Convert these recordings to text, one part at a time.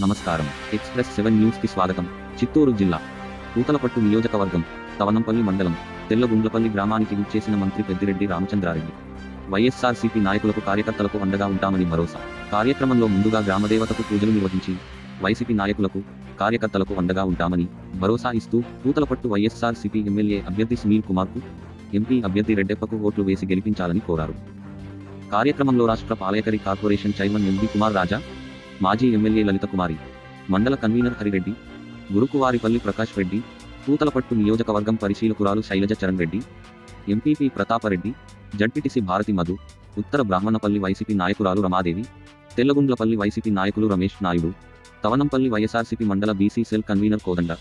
నమస్కారం. Express seven న్యూస్కి స్వాగతం. చిత్తూరు జిల్లా. పూతలపట్టు నియోజకవర్గం తవనంపల్లి మండలం తెల్లగుండ్లపల్లి గ్రామానికి విచ్చేసిన మంత్రి పెద్దిరెడ్డి రామచంద్రారెడ్డి. వైఎస్ఆర్సీపీ నాయకులకు కార్యకర్తలకు అండగా ఉంటామని భరోసా. కార్యక్రమంలో ముందుగా గ్రామదేవతకు పూజలు నిర్వహించి వైసీపీ నాయకులకు కార్యకర్తలకు అండగా ఉంటామని భరోసా ఇస్తూ పూతలపట్టు వైఎస్ఆర్సీపీ ఎమ్మెల్యే అభ్యర్థి సునీల్ కుమార్కు ఎంపీ అభ్యర్థి రెడ్డెప్పకు ఓట్లు వేసి గెలిపించాలని కోరారు. కార్యక్రమంలో రాష్ట్ర పాలయకరి corporation chairman MB Kumar Raja మాజీ ఎమ్మెల్యే లలిత కుమారి మండల కన్వీనర్ హరిరెడ్డి గురుకువారిపల్లి ప్రకాష్ రెడ్డి పూతలపట్టు నియోజకవర్గం పరిశీలకురాలు Sailaja Charan Reddy MPP Pratapreddy ZPTC Bharathi Madhu Uttara Brahmanapalli YCP నాయకురాలు రమాదేవి తెల్లగుండ్లపల్లి వైసీపీ నాయకులు రమేష్ నాయుడు తవనంపల్లి వైఎస్ఆర్సీపీ మండల BC cell convener Kodanda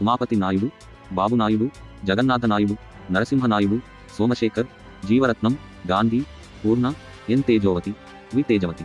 Umapathi Naidu Babu Naidu Jagannatha Naidu Narasimha Naidu Somasekhar Jeevaratnam Gandhi Purna N Tejovathi V Tejavathi.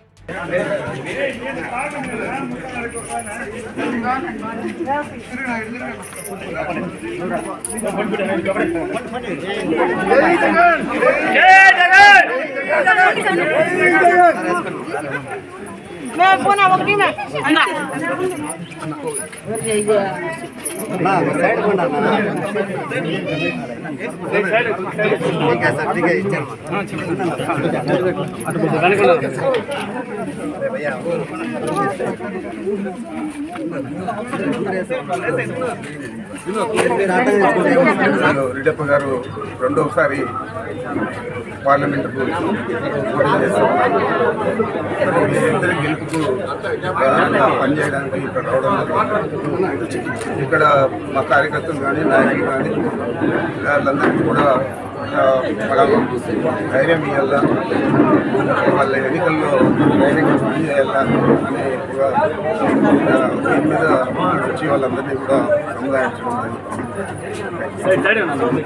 मैं phone अब अगली में अन्ना రెడ్డప్ప గారు రెండవసారి పార్లమెంటుకు పోటీ చేస్తున్నారు మరి వీరిద్దరి పనిచేయడానికి ఇక్కడ రావడం ఇక్కడ మా కార్యకర్తలు కానీ నాయకులు కానీ వాళ్ళందరికీ కూడా ఆ, ధైర్యం ఇవ్వాలా వాళ్ళ ఎన్నికల్లో ధైర్యంగా పని అనే కూడా దీని మీద వచ్చి వాళ్ళందరినీ కూడా సముదాయించడం